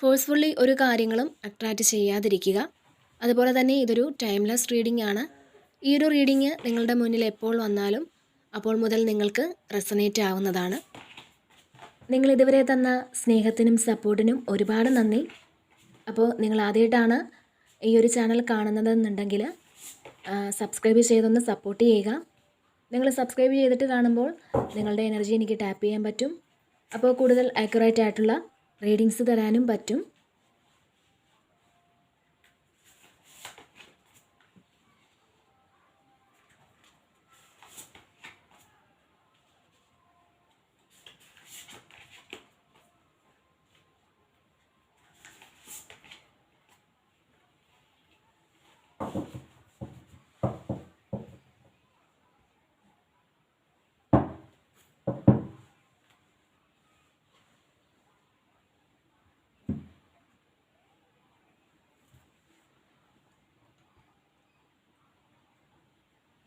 Forcefully ഒരു കാര്യങ്ങളും attract ചെയ്യാതിരിക്കുക. അതുപോലെ തന്നെ ഇതൊരു ടൈംലെസ് റീഡിംഗ് ആണ് ഈ ഒരു റീഡിങ് നിങ്ങളുടെ മുന്നിൽ എപ്പോൾ വന്നാലും അപ്പോൾ മുതൽ നിങ്ങൾക്ക് റെസനേറ്റ് ആവുന്നതാണ്. നിങ്ങൾ ഇതുവരെ തന്ന സ്നേഹത്തിനും സപ്പോർട്ടിനും ഒരുപാട് നന്ദി. അപ്പോൾ നിങ്ങൾ ആദ്യമായിട്ടാണ് ഈ ഒരു ചാനൽ കാണുന്നതെന്നുണ്ടെങ്കിൽ സബ്സ്ക്രൈബ് ചെയ്തൊന്ന് സപ്പോർട്ട് ചെയ്യുക. നിങ്ങൾ സബ്സ്ക്രൈബ് ചെയ്തിട്ട് കാണുമ്പോൾ നിങ്ങളുടെ എനർജി എനിക്ക് ടാപ്പ് ചെയ്യാൻ പറ്റും. അപ്പോൾ കൂടുതൽ ആക്യുറേറ്റ് ആയിട്ടുള്ള റീഡിങ്സ് തരാനും പറ്റും.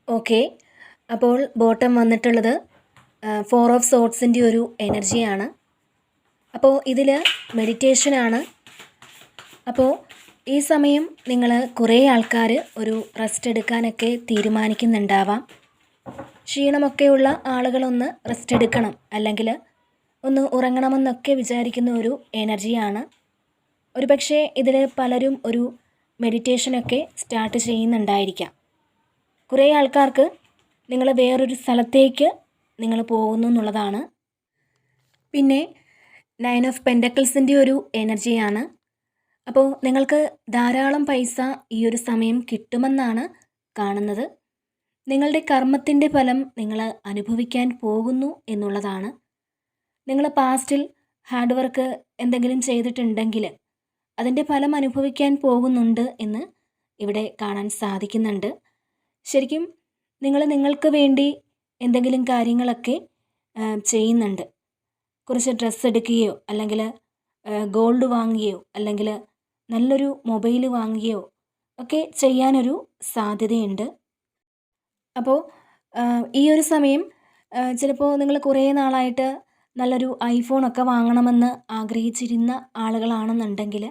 ഓക്കെ. അപ്പോൾ ബോട്ടം വന്നിട്ടുള്ളത് ഫോർ ഓഫ് സോട്ട്സിന്റെ ഒരു എനർജിയാണ് അപ്പോൾ ഇതിൽ മെഡിറ്റേഷനാണ് അപ്പോൾ ഈ സമയം നിങ്ങൾ കുറേ ആൾക്കാർ ഒരു റെസ്റ്റ് എടുക്കാനൊക്കെ തീരുമാനിക്കുന്നുണ്ടാവാം. ക്ഷീണമൊക്കെയുള്ള ആളുകളൊന്ന് റെസ്റ്റ് എടുക്കണം. അല്ലെങ്കിൽ ഒന്ന് ഉറങ്ങണമെന്നൊക്കെ വിചാരിക്കുന്ന ഒരു എനർജിയാണ് ഒരു പക്ഷേ ഇതിൽ പലരും ഒരു മെഡിറ്റേഷനൊക്കെ സ്റ്റാർട്ട് ചെയ്യുന്നുണ്ടായിരിക്കാം. കുറേ ആൾക്കാർക്ക് നിങ്ങൾ വേറൊരു സ്ഥലത്തേക്ക് നിങ്ങൾ പോകുന്നു എന്നുള്ളതാണ്. പിന്നെ നയൻ ഓഫ് പെൻഡക്കിൾസിന്റെ ഒരു എനർജിയാണ് അപ്പോൾ നിങ്ങൾക്ക് ധാരാളം പൈസ ഈ ഒരു സമയം കിട്ടുമെന്നാണ് കാണുന്നത്. നിങ്ങളുടെ കർമ്മത്തിന്റെ ഫലം നിങ്ങൾ അനുഭവിക്കാൻ പോകുന്നു എന്നുള്ളതാണ്. നിങ്ങൾ പാസ്റ്റിൽ ഹാർഡ് വർക്ക് എന്തെങ്കിലും ചെയ്തിട്ടുണ്ടെങ്കിൽ അതിന്റെ ഫലം അനുഭവിക്കാൻ പോകുന്നുണ്ട് എന്ന് ഇവിടെ കാണാൻ സാധിക്കുന്നുണ്ട്. ശരിക്കും നിങ്ങൾ നിങ്ങൾക്ക് വേണ്ടി എന്തെങ്കിലും കാര്യങ്ങളൊക്കെ ചെയ്യുന്നുണ്ട്. കുറച്ച് ഡ്രസ്സ് എടുക്കുകയോ അല്ലെങ്കിൽ ഗോൾഡ് വാങ്ങുകയോ അല്ലെങ്കിൽ നല്ലൊരു മൊബൈൽ വാങ്ങുകയോ ഒക്കെ ചെയ്യാനൊരു സാധ്യതയുണ്ട്. അപ്പോൾ ഈ ഒരു സമയം ചിലപ്പോൾ നിങ്ങൾ കുറേ നാളായിട്ട് നല്ലൊരു ഐഫോണൊക്കെ വാങ്ങണമെന്ന് ആഗ്രഹിച്ചിരുന്ന ആളുകളാണെന്നുണ്ടെങ്കിൽ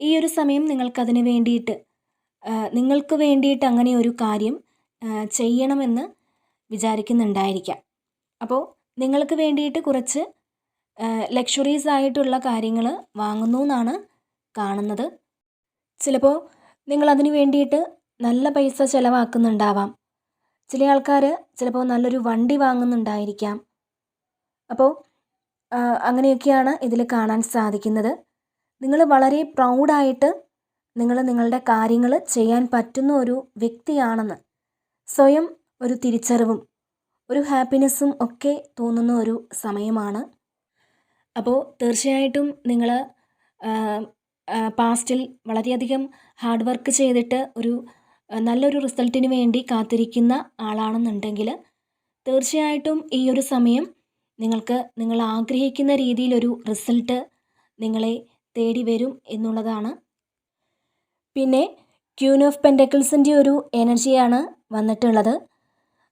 ഈ ഒരു സമയം നിങ്ങൾക്കതിന് വേണ്ടിയിട്ട് നിങ്ങൾക്ക് വേണ്ടിയിട്ട് അങ്ങനെ ഒരു കാര്യം ചെയ്യണമെന്ന് വിചാരിക്കുന്നുണ്ടായിരിക്കാം. അപ്പോൾ നിങ്ങൾക്ക് വേണ്ടിയിട്ട് കുറച്ച് ലക്ഷറീസ് ആയിട്ടുള്ള കാര്യങ്ങൾ വാങ്ങുന്നു എന്നാണ് കാണുന്നത്. ചിലപ്പോൾ നിങ്ങൾ അതിന് വേണ്ടിയിട്ട് നല്ല പൈസ ചിലവാക്കുന്നുണ്ടാവാം. ചില ആൾക്കാർ ചിലപ്പോൾ നല്ലൊരു വണ്ടി വാങ്ങുന്നുണ്ടായിരിക്കാം. അപ്പോൾ അങ്ങനെയൊക്കെയാണ് ഇതിൽ കാണാൻ സാധിക്കുന്നത്. നിങ്ങൾ വളരെ പ്രൗഡായിട്ട് നിങ്ങൾ നിങ്ങളുടെ കാര്യങ്ങൾ ചെയ്യാൻ പറ്റുന്ന ഒരു വ്യക്തിയാണെന്ന്. സ്വയം ഒരു തിരിച്ചറിവും ഒരു ഹാപ്പിനെസ്സും ഒക്കെ തോന്നുന്ന ഒരു സമയമാണ്. അപ്പോൾ തീർച്ചയായിട്ടും നിങ്ങൾ പാസ്റ്റിൽ വളരെയധികം ഹാർഡ് വർക്ക് ചെയ്തിട്ട് ഒരു നല്ലൊരു റിസൾട്ടിന് വേണ്ടി കാത്തിരിക്കുന്ന ആളാണെന്നുണ്ടെങ്കിൽ തീർച്ചയായിട്ടും ഈ ഒരു സമയം നിങ്ങൾക്ക് നിങ്ങൾ ആഗ്രഹിക്കുന്ന രീതിയിലൊരു റിസൾട്ട് നിങ്ങളെ തേടി വരും എന്നുള്ളതാണ് പിന്നെ ക്യൂൻ ഓഫ് പെൻഡക്കിൾസിന്റെ ഒരു എനർജിയാണ് വന്നിട്ടുള്ളത്.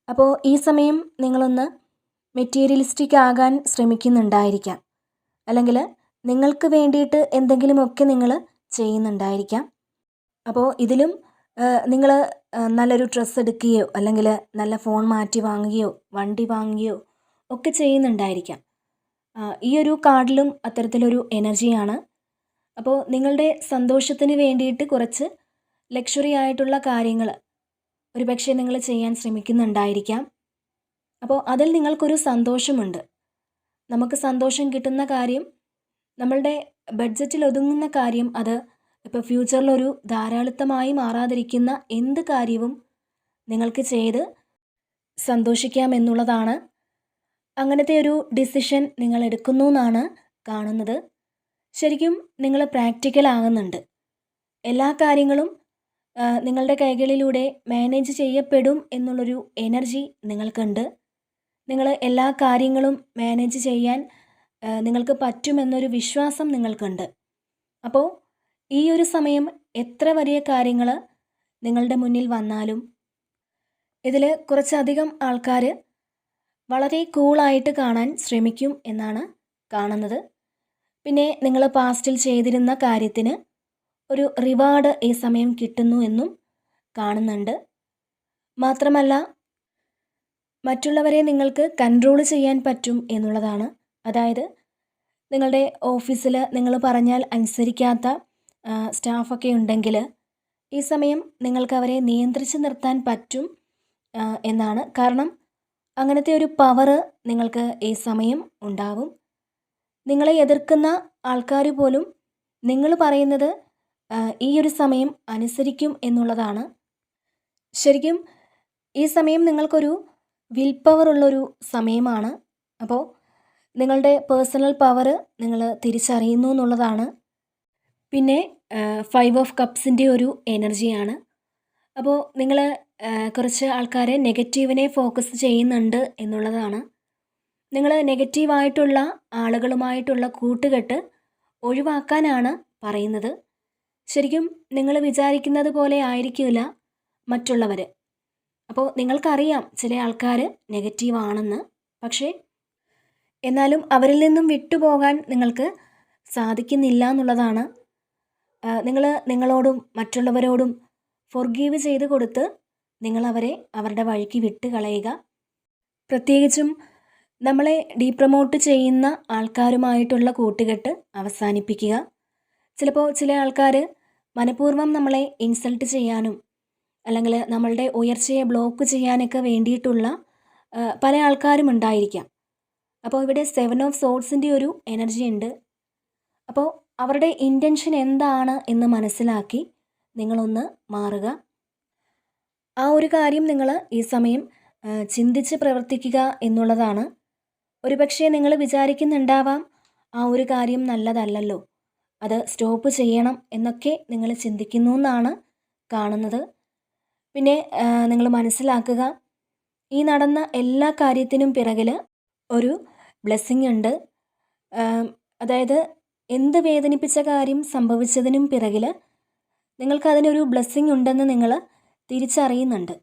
അപ്പോൾ ഈ സമയം നിങ്ങളൊന്ന് മെറ്റീരിയലിസ്റ്റിക് ആകാൻ ശ്രമിക്കുന്നുണ്ടായിരിക്കാം. അല്ലെങ്കിൽ നിങ്ങൾക്ക് വേണ്ടിയിട്ട് എന്തെങ്കിലുമൊക്കെ നിങ്ങൾ ചെയ്യുന്നുണ്ടായിരിക്കാം. അപ്പോൾ ഇതിലും നിങ്ങൾ നല്ലൊരു ഡ്രസ്സ് എടുക്കുകയോ അല്ലെങ്കിൽ നല്ല ഫോൺ മാറ്റി വാങ്ങുകയോ വണ്ടി വാങ്ങുകയോ ഒക്കെ ചെയ്യുന്നുണ്ടായിരിക്കാം. ഈ ഒരു കാർഡിലും അത്തരത്തിലൊരു എനർജിയാണ് അപ്പോൾ നിങ്ങളുടെ സന്തോഷത്തിന് വേണ്ടിയിട്ട് കുറച്ച് ലക്ഷറി ആയിട്ടുള്ള കാര്യങ്ങൾ ഒരുപക്ഷെ നിങ്ങൾ ചെയ്യാൻ ശ്രമിക്കുന്നുണ്ടായിരിക്കാം. അപ്പോൾ അതിൽ നിങ്ങൾക്കൊരു സന്തോഷമുണ്ട്. നമുക്ക് സന്തോഷം കിട്ടുന്ന കാര്യം നമ്മളുടെ ബഡ്ജറ്റിൽ ഒതുങ്ങുന്ന കാര്യം അത് ഇപ്പോൾ ഫ്യൂച്ചറിലൊരു ധാരാളിത്തമായി മാറാതിരിക്കുന്ന എന്ത് കാര്യവും നിങ്ങൾക്ക് ചെയ്ത് സന്തോഷിക്കാം എന്നുള്ളതാണ്. അങ്ങനത്തെ ഒരു ഡിസിഷൻ നിങ്ങൾ എടുക്കുന്നു എന്നാണ് കാണുന്നത്. ശരിക്കും നിങ്ങൾ പ്രാക്ടിക്കൽ ആകുന്നുണ്ട്. എല്ലാ കാര്യങ്ങളും നിങ്ങളുടെ കൈകളിലൂടെ മാനേജ് ചെയ്യപ്പെടും എന്നുള്ളൊരു എനർജി നിങ്ങൾക്കുണ്ട്. നിങ്ങൾ എല്ലാ കാര്യങ്ങളും മാനേജ് ചെയ്യാൻ നിങ്ങൾക്ക് പറ്റുമെന്നൊരു വിശ്വാസം നിങ്ങൾക്കുണ്ട്. അപ്പോൾ ഈ ഒരു സമയം എത്ര വലിയ കാര്യങ്ങൾ നിങ്ങളുടെ മുന്നിൽ വന്നാലും ഇതിൽ കുറച്ചധികം ആൾക്കാർ വളരെ കൂളായിട്ട് കാണാൻ ശ്രമിക്കും എന്നാണ് കാണുന്നത്. പിന്നെ നിങ്ങൾ പാസ്റ്റിൽ ചെയ്തിരുന്ന കാര്യത്തിന് ഒരു റിവാർഡ് ഈ സമയം കിട്ടുന്നു എന്നും കാണുന്നുണ്ട്. മാത്രമല്ല മറ്റുള്ളവരെ നിങ്ങൾക്ക് കൺട്രോൾ ചെയ്യാൻ പറ്റും എന്നുള്ളതാണ്. അതായത് നിങ്ങളുടെ ഓഫീസിൽ നിങ്ങൾ പറഞ്ഞാൽ അനുസരിക്കാത്ത സ്റ്റാഫൊക്കെ ഉണ്ടെങ്കിൽ ഈ സമയം നിങ്ങൾക്ക് അവരെ നിയന്ത്രിച്ച് നിർത്താൻ പറ്റും എന്നാണ്. കാരണം അങ്ങനത്തെ ഒരു പവർ നിങ്ങൾക്ക് ഈ സമയം ഉണ്ടാവും. നിങ്ങളെ എതിർക്കുന്ന ആൾക്കാർ പോലും നിങ്ങൾ പറയുന്നത് ഈ ഒരു സമയം അനുസരിക്കും എന്നുള്ളതാണ്. ശരിക്കും ഈ സമയം നിങ്ങൾക്കൊരു വിൽ പവർ ഉള്ളൊരു സമയമാണ്. അപ്പോൾ നിങ്ങളുടെ പേഴ്സണൽ പവർ നിങ്ങൾ തിരിച്ചറിയുന്നു എന്നുള്ളതാണ്. പിന്നെ ഫൈവ് ഓഫ് കപ്സിന്റെ ഒരു എനർജിയാണ് അപ്പോൾ നിങ്ങൾ കുറച്ച് ആൾക്കാരെ നെഗറ്റീവിനെ ഫോക്കസ് ചെയ്യുന്നുണ്ട് എന്നുള്ളതാണ്. നിങ്ങൾ നെഗറ്റീവായിട്ടുള്ള ആളുകളുമായിട്ടുള്ള കൂട്ടുകെട്ട് ഒഴിവാക്കാനാണ് പറയുന്നത്. ശരിക്കും നിങ്ങൾ വിചാരിക്കുന്നത് പോലെ ആയിരിക്കില്ല മറ്റുള്ളവർ. അപ്പോൾ നിങ്ങൾക്കറിയാം ചില ആൾക്കാർ നെഗറ്റീവാണെന്ന്. പക്ഷേ എന്നാലും അവരിൽ നിന്നും വിട്ടുപോകാൻ നിങ്ങൾക്ക് സാധിക്കുന്നില്ല എന്നുള്ളതാണ്. നിങ്ങൾ നിങ്ങളോടും മറ്റുള്ളവരോടും ഫൊർഗീവ് ചെയ്ത് കൊടുത്ത് നിങ്ങളവരെ അവരുടെ വഴിക്ക് വിട്ട് കളയുക പ്രത്യേകിച്ചും നമ്മളെ ഡീപ്രമോട്ട് ചെയ്യുന്ന ആൾക്കാരുമായിട്ടുള്ള കൂട്ടുകെട്ട് അവസാനിപ്പിക്കുക. ചിലപ്പോൾ ചില ആൾക്കാർ മനഃപൂർവം നമ്മളെ ഇൻസൾട്ട് ചെയ്യാനും അല്ലെങ്കിൽ നമ്മളുടെ ഉയർച്ചയെ ബ്ലോക്ക് ചെയ്യാനൊക്കെ വേണ്ടിയിട്ടുള്ള പല ആൾക്കാരും ഉണ്ടായിരിക്കാം. അപ്പോൾ ഇവിടെ സെവൻ ഓഫ് സോൾസിന്റെ ഒരു എനർജി ഉണ്ട്. അപ്പോൾ അവരുടെ ഇന്റൻഷൻ എന്താണ് എന്ന് മനസ്സിലാക്കി നിങ്ങളൊന്ന് മാറുക. ആ ഒരു കാര്യം നിങ്ങൾ ഈ സമയം ചിന്തിച്ച് പ്രവർത്തിക്കുക എന്നുള്ളതാണ് ഒരുപക്ഷെ നിങ്ങൾ വിചാരിക്കുന്നുണ്ടാവാം ആ ഒരു കാര്യം നല്ലതല്ലല്ലോ. അത് സ്റ്റോപ്പ് ചെയ്യണം എന്നൊക്കെ നിങ്ങൾ ചിന്തിക്കുന്നു എന്നാണ് കാണുന്നത്. പിന്നെ നിങ്ങൾ മനസ്സിലാക്കുക ഈ നടന്ന എല്ലാ കാര്യത്തിനും പിറകിൽ ഒരു ബ്ലെസ്സിങ് ഉണ്ട്. അതായത് എന്ത് വേദനിപ്പിച്ച കാര്യം സംഭവിച്ചതിനും പിറകിൽ നിങ്ങൾക്കതിനൊരു ബ്ലെസ്സിങ് ഉണ്ടെന്ന് നിങ്ങൾ തിരിച്ചറിയുന്നുണ്ട്.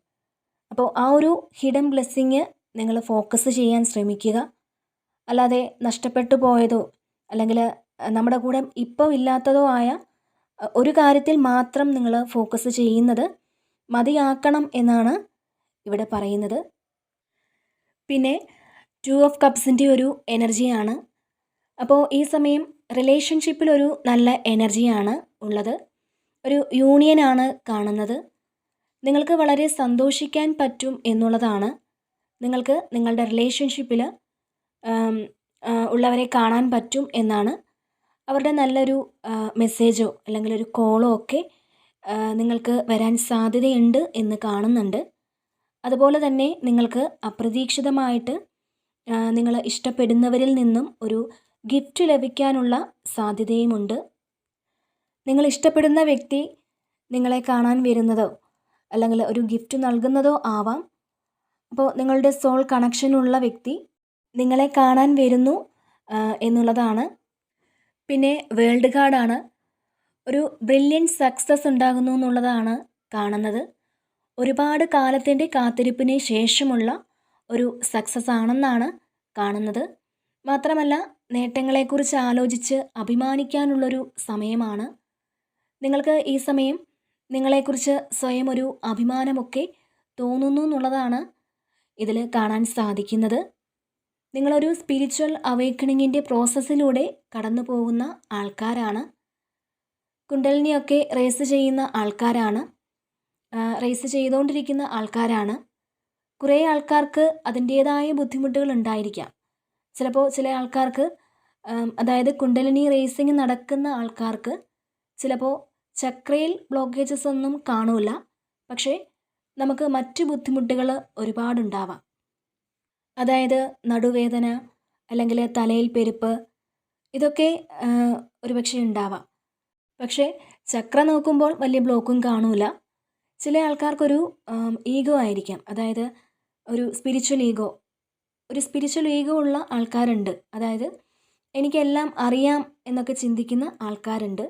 അപ്പോൾ ആ ഒരു ഹിഡൻ ബ്ലെസ്സിങ് നിങ്ങൾ ഫോക്കസ് ചെയ്യാൻ ശ്രമിക്കുക. അല്ലാതെ നഷ്ടപ്പെട്ടു പോയതോ അല്ലെങ്കിൽ നമ്മുടെ കൂടെ ഇപ്പോൾ ഇല്ലാത്തതോ ആയ ഒരു കാര്യത്തിൽ മാത്രം നിങ്ങൾ ഫോക്കസ് ചെയ്യുന്നത് മതിയാക്കണം എന്നാണ് ഇവിടെ പറയുന്നത്. പിന്നെ ടു ഓഫ് കപ്സിന്റെ ഒരു എനർജിയാണ്. അപ്പോൾ ഈ സമയം റിലേഷൻഷിപ്പിൽ ഒരു നല്ല എനർജിയാണ് ഉള്ളത്. ഒരു യൂണിയനാണ് കാണുന്നത്. നിങ്ങൾക്ക് വളരെ സന്തോഷിക്കാൻ പറ്റും എന്നുള്ളതാണ്. നിങ്ങൾക്ക് നിങ്ങളുടെ റിലേഷൻഷിപ്പിൽ ഉള്ളവരെ കാണാൻ പറ്റും എന്നാണ് അവരുടെ നല്ലൊരു മെസ്സേജോ അല്ലെങ്കിൽ ഒരു കോളോ ഒക്കെ നിങ്ങൾക്ക് വരാൻ സാധ്യതയുണ്ട് എന്ന് കാണുന്നുണ്ട്. അതുപോലെ തന്നെ നിങ്ങൾക്ക് അപ്രതീക്ഷിതമായിട്ട് നിങ്ങൾ ഇഷ്ടപ്പെടുന്നവരിൽ നിന്നും ഒരു ഗിഫ്റ്റ് ലഭിക്കാനുള്ള സാധ്യതയുമുണ്ട്. നിങ്ങൾ ഇഷ്ടപ്പെടുന്ന വ്യക്തി നിങ്ങളെ കാണാൻ വരുന്നതോ അല്ലെങ്കിൽ ഒരു ഗിഫ്റ്റ് നൽകുന്നതോ ആവാം. അപ്പോൾ നിങ്ങളുടെ സോൾ കണക്ഷനുള്ള വ്യക്തി നിങ്ങളെ കാണാൻ വരുന്നു എന്നുള്ളതാണ്. പിന്നെ വേൾഡ് കാർഡാണ്. ഒരു ബ്രില്യൻ സക്സസ് ഉണ്ടാകുന്നു എന്നുള്ളതാണ് കാണുന്നത്. ഒരുപാട് കാലത്തിന്റെ കാത്തിരിപ്പിന് ശേഷമുള്ള ഒരു സക്സസ് ആണെന്നാണ് കാണുന്നത്. മാത്രമല്ല നേട്ടങ്ങളെക്കുറിച്ച് ആലോചിച്ച് അഭിമാനിക്കാനുള്ളൊരു സമയമാണ്. നിങ്ങൾക്ക് ഈ സമയം നിങ്ങളെക്കുറിച്ച് സ്വയം ഒരു അഭിമാനമൊക്കെ തോന്നുന്നു എന്നുള്ളതാണ് ഇതിൽ കാണാൻ സാധിക്കുന്നത്. നിങ്ങളൊരു സ്പിരിച്വൽ അവേക്കണിങ്ങിന്റെ പ്രോസസ്സിലൂടെ കടന്നു പോകുന്ന ആൾക്കാരാണ്. കുണ്ടലിനിയൊക്കെ റേസ് ചെയ്യുന്ന ആൾക്കാരാണ്. റേസ് ചെയ്തുകൊണ്ടിരിക്കുന്ന ആൾക്കാരാണ്. കുറേ ആൾക്കാർക്ക് അതിന്റേതായ ബുദ്ധിമുട്ടുകൾ ഉണ്ടായിരിക്കാം. ചിലപ്പോൾ ചില ആൾക്കാർക്ക് അതായത് കുണ്ടലിനി റേസിംഗ് നടക്കുന്ന ആൾക്കാർക്ക് ചിലപ്പോൾ ചക്രയിൽ ബ്ലോക്കേജസ് ഒന്നും കാണൂല. പക്ഷേ നമുക്ക് മറ്റ് ബുദ്ധിമുട്ടുകൾ ഒരുപാടുണ്ടാവാം. അതായത് നടുവേദന അല്ലെങ്കിൽ തലയിൽ പെരുപ്പ് ഇതൊക്കെ ഒരുപക്ഷെ ഉണ്ടാവാം. പക്ഷേ ചക്ര നോക്കുമ്പോൾ വലിയ ബ്ലോക്കും കാണൂല. ചില ആൾക്കാർക്കൊരു ഈഗോ ആയിരിക്കാം. അതായത് ഒരു സ്പിരിച്വൽ ഈഗോ. ഒരു സ്പിരിച്വൽ ഈഗോ ഉള്ള ആൾക്കാരുണ്ട്. അതായത് എനിക്കെല്ലാം അറിയാം എന്നൊക്കെ ചിന്തിക്കുന്ന ആൾക്കാരുണ്ട്.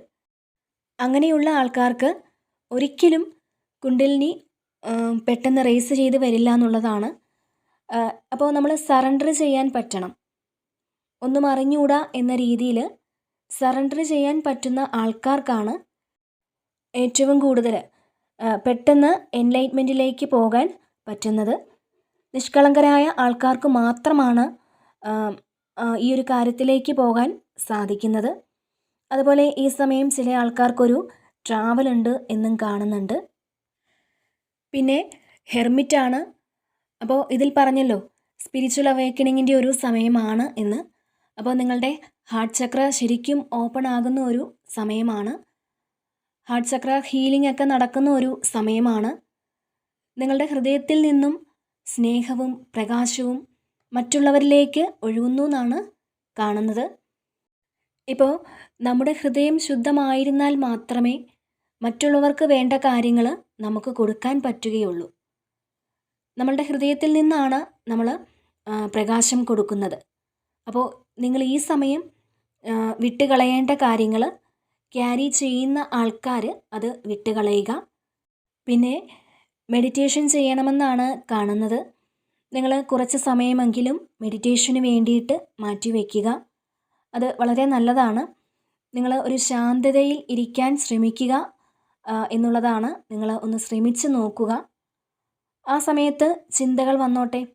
അങ്ങനെയുള്ള ആൾക്കാർക്ക് ഒരിക്കലും കുണ്ടലിനി പെട്ടെന്ന് റേസ് ചെയ്ത് വരില്ല എന്നുള്ളതാണ് അപ്പോൾ നമ്മൾ സറണ്ടർ ചെയ്യാൻ പറ്റണം. ഒന്നും അറിഞ്ഞൂടാ എന്ന രീതിയിൽ സറണ്ടർ ചെയ്യാൻ പറ്റുന്ന ആൾക്കാർക്കാണ് ഏറ്റവും കൂടുതൽ പെട്ടെന്ന് എൻലൈറ്റ്മെന്റിലേക്ക് പോകാൻ പറ്റുന്നത്. നിഷ്കളങ്കരായ ആൾക്കാർക്ക് മാത്രമാണ് ഈ ഒരു കാര്യത്തിലേക്ക് പോകാൻ സാധിക്കുന്നത്. അതുപോലെ ഈ സമയം ചില ആൾക്കാർക്കൊരു ട്രാവൽ ഉണ്ട് എന്നും കാണുന്നുണ്ട്. പിന്നെ ഹെർമിറ്റാണ് അപ്പോൾ ഇതിൽ പറഞ്ഞല്ലോ സ്പിരിച്വൽ അവേക്കണിങ്ങിന്റെ ഒരു സമയമാണ് എന്ന്. അപ്പോൾ നിങ്ങളുടെ ഹാർട്ട് ചക്ര ശരിക്കും ഓപ്പൺ ആകുന്ന ഒരു സമയമാണ്. ഹാർട്ട് ചക്ര ഹീലിംഗ് ഒക്കെ നടക്കുന്ന ഒരു സമയമാണ്. നിങ്ങളുടെ ഹൃദയത്തിൽ നിന്നും സ്നേഹവും പ്രകാശവും മറ്റുള്ളവരിലേക്ക് ഒഴുകുന്നു എന്നാണ് കാണുന്നത്. ഇപ്പോൾ നമ്മുടെ ഹൃദയം ശുദ്ധമായിരുന്നാൽ മാത്രമേ മറ്റുള്ളവർക്ക് വേണ്ട കാര്യങ്ങൾ നമുക്ക് കൊടുക്കാൻ പറ്റുകയുള്ളൂ. നമ്മളുടെ ഹൃദയത്തിൽ നിന്നാണ് നമ്മൾ പ്രകാശം കൊടുക്കുന്നത്. അപ്പോൾ നിങ്ങൾ ഈ സമയം വിട്ടുകളയേണ്ട കാര്യങ്ങൾ ക്യാരി ചെയ്യുന്ന ആൾക്കാർ അത് വിട്ടുകളയുക. പിന്നെ മെഡിറ്റേഷൻ ചെയ്യണമെന്നാണ് കാണുന്നത്. നിങ്ങൾ കുറച്ച് സമയമെങ്കിലും മെഡിറ്റേഷന് വേണ്ടിയിട്ട് മാറ്റിവെക്കുക അത് വളരെ നല്ലതാണ്. നിങ്ങൾ ഒരു ശാന്തതയിൽ ഇരിക്കാൻ ശ്രമിക്കുക എന്നുള്ളതാണ് നിങ്ങൾ ഒന്ന് ശ്രമിച്ച് നോക്കുക. ആ സമയത്ത് ചിന്തകൾ വന്നോട്ടെ.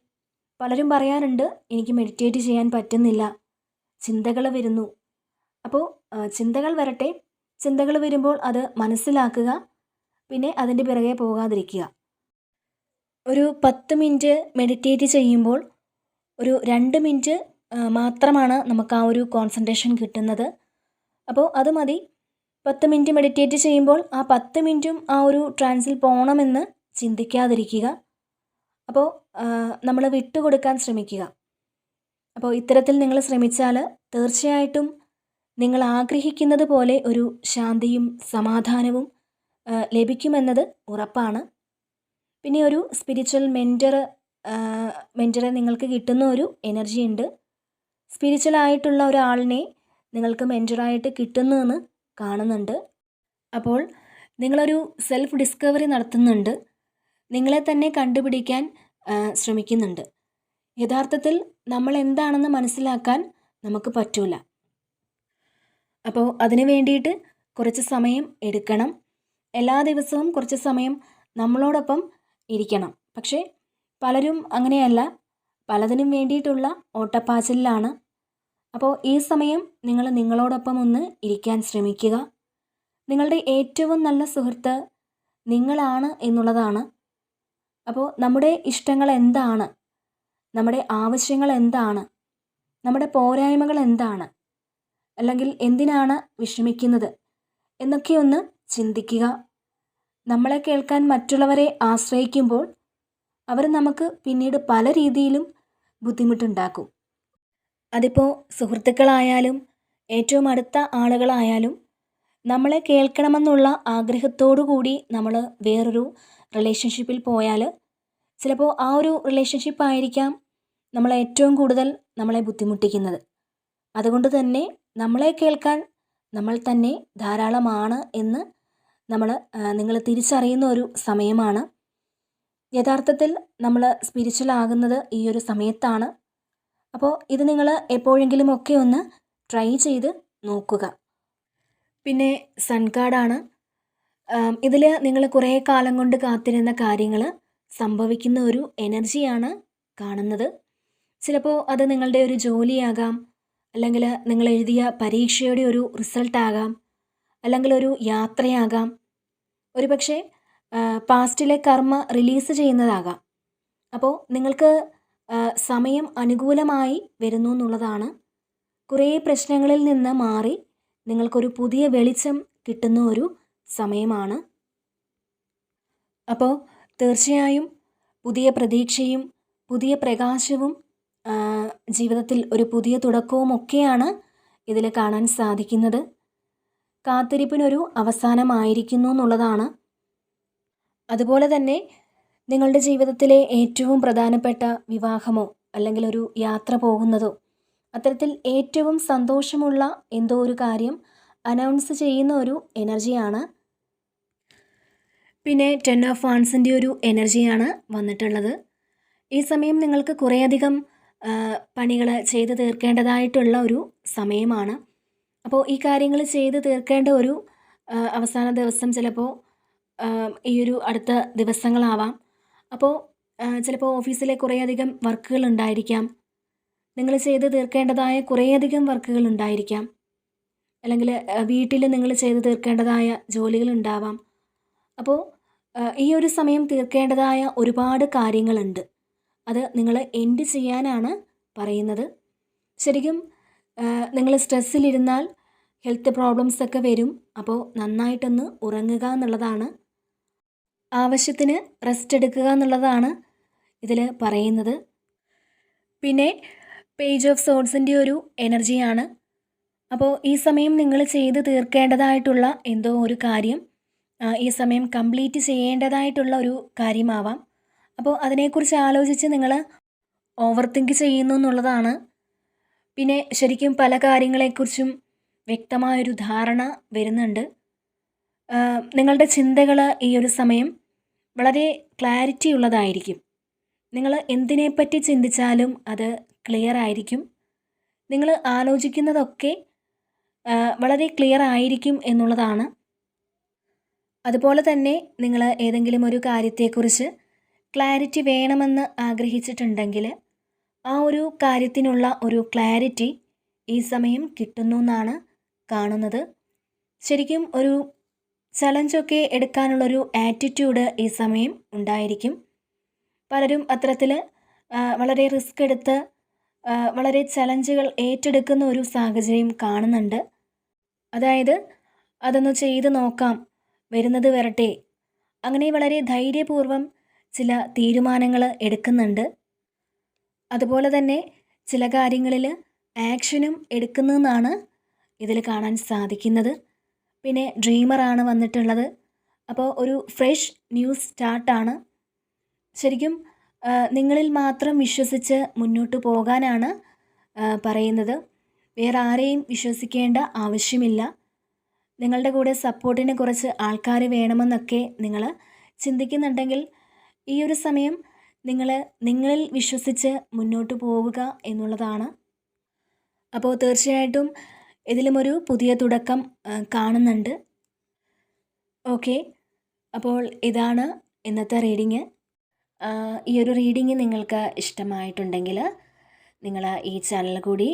പലരും പറയാറുണ്ട് എനിക്ക് മെഡിറ്റേറ്റ് ചെയ്യാൻ പറ്റുന്നില്ല. ചിന്തകൾ വരുന്നു. അപ്പോൾ ചിന്തകൾ വരട്ടെ. ചിന്തകൾ വരുമ്പോൾ അത് മനസ്സിലാക്കുക. പിന്നെ അതിന്റെ പിറകെ പോകാതിരിക്കുക. ഒരു പത്ത് മിനിറ്റ് മെഡിറ്റേറ്റ് ചെയ്യുമ്പോൾ ഒരു രണ്ട് മിനിറ്റ് മാത്രമാണ് നമുക്ക് ആ ഒരു കോൺസെൻട്രേഷൻ കിട്ടുന്നത്. അപ്പോൾ അത് മതി. പത്ത് മിനിറ്റ് മെഡിറ്റേറ്റ് ചെയ്യുമ്പോൾ ആ പത്ത് മിനിറ്റും ആ ഒരു ട്രാൻസിൽ പോകണമെന്ന് ചിന്തിക്കാതിരിക്കുക. അപ്പോൾ നമ്മൾ വിട്ടുകൊടുക്കാൻ ശ്രമിക്കുക. അപ്പോൾ ഇത്തരത്തിൽ നിങ്ങൾ ശ്രമിച്ചാൽ തീർച്ചയായിട്ടും നിങ്ങൾ ആഗ്രഹിക്കുന്നത് പോലെ ഒരു ശാന്തിയും സമാധാനവും ലഭിക്കുമെന്നത് ഉറപ്പാണ്. പിന്നെ ഒരു സ്പിരിച്വൽ മെന്റർ മെന്ററെ നിങ്ങൾക്ക് കിട്ടുന്ന ഒരു എനർജി ഉണ്ട്. സ്പിരിച്വൽ ആയിട്ടുള്ള ഒരാളിനെ നിങ്ങൾക്ക് മെന്ററായിട്ട് കിട്ടുന്നതെന്ന് കാണുന്നുണ്ട്. അപ്പോൾ നിങ്ങളൊരു സെൽഫ് ഡിസ്കവറി നടത്തുന്നുണ്ട്. നിങ്ങളെ തന്നെ കണ്ടുപിടിക്കാൻ ശ്രമിക്കുന്നുണ്ട്. യഥാർത്ഥത്തിൽ നമ്മൾ എന്താണെന്ന് മനസ്സിലാക്കാൻ നമുക്ക് പറ്റൂല. അപ്പോൾ അതിനു വേണ്ടിയിട്ട് കുറച്ച് സമയം എടുക്കണം. എല്ലാ ദിവസവും കുറച്ച് സമയം നമ്മളോടൊപ്പം ഇരിക്കണം. പക്ഷേ പലരും അങ്ങനെയല്ല. പലതിനും വേണ്ടിയിട്ടുള്ള ഓട്ടപ്പാച്ചിലാണ്. അപ്പോൾ ഈ സമയം നിങ്ങൾ നിങ്ങളോടൊപ്പം ഒന്ന് ഇരിക്കാൻ ശ്രമിക്കുക. നിങ്ങളുടെ ഏറ്റവും നല്ല സുഹൃത്ത് നിങ്ങളാണ് എന്നുള്ളതാണ് അപ്പോൾ നമ്മുടെ ഇഷ്ടങ്ങൾ എന്താണ് നമ്മുടെ ആവശ്യങ്ങൾ എന്താണ്? നമ്മുടെ പോരായ്മകൾ എന്താണ്? അല്ലെങ്കിൽ എന്തിനാണ് വിഷമിക്കുന്നത്? എന്നൊക്കെ ഒന്ന് ചിന്തിക്കുക. നമ്മളെ കേൾക്കാൻ മറ്റുള്ളവരെ ആശ്രയിക്കുമ്പോൾ അവർ നമുക്ക് പിന്നീട് പല രീതിയിലും ബുദ്ധിമുട്ടുണ്ടാക്കും. അതിപ്പോൾ സുഹൃത്തുക്കളായാലും ഏറ്റവും അടുത്ത ആളുകളായാലും നമ്മളെ കേൾക്കണമെന്നുള്ള ആഗ്രഹത്തോടു കൂടി നമ്മൾ വേറൊരു റിലേഷൻഷിപ്പിൽ പോയാൽ ചിലപ്പോൾ ആ ഒരു റിലേഷൻഷിപ്പ് ആയിരിക്കാം നമ്മളെ ഏറ്റവും കൂടുതൽ നമ്മളെ ബുദ്ധിമുട്ടിക്കുന്നത്. അതുകൊണ്ട് തന്നെ നമ്മളെ കേൾക്കാൻ നമ്മൾ തന്നെ ധാരാളമാണ് എന്ന് നമ്മൾ നിങ്ങൾ തിരിച്ചറിയുന്ന ഒരു സമയമാണ്. യഥാർത്ഥത്തിൽ നമ്മൾ സ്പിരിച്വൽ ആകുന്നത് ഈ ഒരു സമയത്താണ്. അപ്പോൾ ഇത് നിങ്ങൾ എപ്പോഴെങ്കിലും ഒക്കെ ഒന്ന് ട്രൈ ചെയ്ത് നോക്കുക. പിന്നെ സൺ കാർഡാണ് ഇതിൽ നിങ്ങൾ കുറേ കാലം കൊണ്ട് കാത്തിരുന്ന കാര്യങ്ങൾ സംഭവിക്കുന്ന ഒരു എനർജിയാണ് കാണുന്നത്. ചിലപ്പോൾ അത് നിങ്ങളുടെ ഒരു ജോലിയാകാം അല്ലെങ്കിൽ നിങ്ങൾ എഴുതിയ പരീക്ഷയുടെ ഒരു റിസൾട്ട് റിസൾട്ടാകാം അല്ലെങ്കിൽ ഒരു യാത്രയാകാം. ഒരുപക്ഷെ പാസ്റ്റിലെ കർമ്മ റിലീസ് ചെയ്യുന്നതാകാം. അപ്പോൾ നിങ്ങൾക്ക് സമയം അനുകൂലമായി വരുന്നു എന്നുള്ളതാണ്. കുറേ പ്രശ്നങ്ങളിൽ നിന്ന് മാറി നിങ്ങൾക്കൊരു പുതിയ വെളിച്ചം കിട്ടുന്ന ഒരു സമയമാണ്. അപ്പോൾ തീർച്ചയായും പുതിയ പ്രതീക്ഷയും പുതിയ പ്രകാശവും ജീവിതത്തിൽ ഒരു പുതിയ തുടക്കവും ഒക്കെയാണ് ഇതിൽ കാണാൻ സാധിക്കുന്നത്. കാത്തിരിപ്പിനൊരു അവസാനമായിരിക്കുന്നു എന്നുള്ളതാണ്. അതുപോലെ തന്നെ നിങ്ങളുടെ ജീവിതത്തിലെ ഏറ്റവും പ്രധാനപ്പെട്ട വിവാഹമോ അല്ലെങ്കിൽ ഒരു യാത്ര പോകുന്നതോ അത്തരത്തിൽ ഏറ്റവും സന്തോഷമുള്ള എന്തോ ഒരു കാര്യം അനൗൺസ് ചെയ്യുന്ന ഒരു എനർജിയാണ് പിന്നെ ടെൻ ഓഫ് വാൺസിന്റെ ഒരു എനർജിയാണ് വന്നിട്ടുള്ളത്. ഈ സമയം നിങ്ങൾക്ക് കുറേയധികം പണികൾ ചെയ്തു തീർക്കേണ്ടതായിട്ടുള്ള ഒരു സമയമാണ്. അപ്പോൾ ഈ കാര്യങ്ങൾ ചെയ്ത് തീർക്കേണ്ട ഒരു അവസാന ദിവസം ചിലപ്പോൾ ഈ ഒരു അടുത്ത ദിവസങ്ങളാവാം. അപ്പോൾ ചിലപ്പോൾ ഓഫീസിലെ കുറേയധികം വർക്കുകൾ ഉണ്ടായിരിക്കാം. നിങ്ങൾ ചെയ്ത് തീർക്കേണ്ടതായ കുറേയധികം വർക്കുകൾ ഉണ്ടായിരിക്കാം. അല്ലെങ്കിൽ വീട്ടിൽ നിങ്ങൾ ചെയ്ത് തീർക്കേണ്ടതായ ജോലികൾ ഉണ്ടാവാം. അപ്പോൾ ഈ ഒരു സമയം തീർക്കേണ്ടതായ ഒരുപാട് കാര്യങ്ങളുണ്ട്. അത് നിങ്ങൾ എൻഡ് ചെയ്യാനാണ് പറയുന്നത്. ശരിക്കും നിങ്ങൾ സ്ട്രെസ്സിലിരുന്നാൽ ഹെൽത്ത് പ്രോബ്ലംസ് ഒക്കെ വരും. അപ്പോൾ നന്നായിട്ടൊന്ന് ഉറങ്ങുക എന്നുള്ളതാണ്. ആവശ്യത്തിന് റെസ്റ്റ് എടുക്കുക എന്നുള്ളതാണ് ഇതിൽ പറയുന്നത്. പിന്നെ പേജ് ഓഫ് സോഡ്സിന്റെ ഒരു എനർജിയാണ് അപ്പോൾ ഈ സമയം നിങ്ങൾ ചെയ്ത് തീർക്കേണ്ടതായിട്ടുള്ള എന്തോ ഒരു കാര്യം ഈ സമയം കംപ്ലീറ്റ് ചെയ്യേണ്ടതായിട്ടുള്ള ഒരു കാര്യമാവാം. അപ്പോൾ അതിനെക്കുറിച്ച് ആലോചിച്ച് നിങ്ങൾ ഓവർ തിങ്ക് ചെയ്യുന്നു എന്നുള്ളതാണ്. പിന്നെ ശരിക്കും പല കാര്യങ്ങളെക്കുറിച്ചും വ്യക്തമായൊരു ധാരണ വരുന്നുണ്ട്. നിങ്ങളുടെ ചിന്തകൾ ഈ ഒരു സമയം വളരെ ക്ലാരിറ്റി ഉള്ളതായിരിക്കും. നിങ്ങൾ എന്തിനെപ്പറ്റി ചിന്തിച്ചാലും അത് ക്ലിയർ ആയിരിക്കും. നിങ്ങൾ ആലോചിക്കുന്നതൊക്കെ വളരെ ക്ലിയർ ആയിരിക്കും എന്നുള്ളതാണ്. അതുപോലെ തന്നെ നിങ്ങൾ ഏതെങ്കിലും ഒരു കാര്യത്തെക്കുറിച്ച് ക്ലാരിറ്റി വേണമെന്ന് ആഗ്രഹിച്ചിട്ടുണ്ടെങ്കിൽ ആ ഒരു കാര്യത്തിനുള്ള ഒരു ക്ലാരിറ്റി ഈ സമയം കിട്ടുന്നു എന്നാണ് കാണുന്നത്. ശരിക്കും ഒരു ചലഞ്ചൊക്കെ എടുക്കാനുള്ളൊരു ആറ്റിറ്റ്യൂഡ് ഈ സമയം ഉണ്ടായിരിക്കും. പലരും അത്തരത്തിൽ വളരെ റിസ്ക് എടുത്ത് വളരെ ചലഞ്ചുകൾ ഏറ്റെടുക്കുന്ന ഒരു സാഹചര്യം കാണുന്നുണ്ട്. അതായത് അതൊന്ന് ചെയ്ത് നോക്കാം. വരുന്നത് വരട്ടെ. അങ്ങനെ വളരെ ധൈര്യപൂർവം ചില തീരുമാനങ്ങൾ എടുക്കുന്നുണ്ട്. അതുപോലെ തന്നെ ചില കാര്യങ്ങളിൽ ആക്ഷനും എടുക്കുന്നതെന്നാണ് ഇതിൽ കാണാൻ സാധിക്കുന്നത്. പിന്നെ ഡ്രീമറാണ് വന്നിട്ടുള്ളത്. അപ്പോൾ ഒരു ഫ്രഷ് ന്യൂസ് സ്റ്റാർട്ടാണ് ശരിക്കും നിങ്ങളിൽ മാത്രം വിശ്വസിച്ച് മുന്നോട്ട് പോകാനാണ് പറയുന്നത്. വേറെ ആരെയും വിശ്വസിക്കേണ്ട ആവശ്യമില്ല. നിങ്ങളുടെ കൂടെ സപ്പോർട്ടിന് കുറച്ച് ആൾക്കാർ വേണമെന്നൊക്കെ നിങ്ങൾ ചിന്തിക്കുന്നുണ്ടെങ്കിൽ ഈ ഒരു സമയം നിങ്ങൾ നിങ്ങളിൽ വിശ്വസിച്ച് മുന്നോട്ട് പോവുക എന്നുള്ളതാണ്. അപ്പോൾ തീർച്ചയായിട്ടും ഇതിലും ഒരു പുതിയ തുടക്കം കാണുന്നുണ്ട്. ഓക്കെ. അപ്പോൾ ഇതാണ് ഇന്നത്തെ റീഡിങ്. ഈ ഒരു റീഡിങ് നിങ്ങൾക്ക് ഇഷ്ടമായിട്ടുണ്ടെങ്കിൽ നിങ്ങൾ ഈ ചാനൽ കൂടി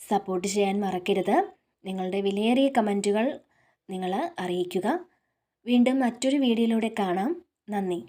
സപ്പോർട്ട് ചെയ്യാൻ മറക്കരുത്. നിങ്ങളുടെ വിലയേറിയ കമന്റുകൾ നിങ്ങൾ അറിയിക്കുക. വീണ്ടും മറ്റൊരു വീഡിയോയിലൂടെ കാണാം. നന്ദി.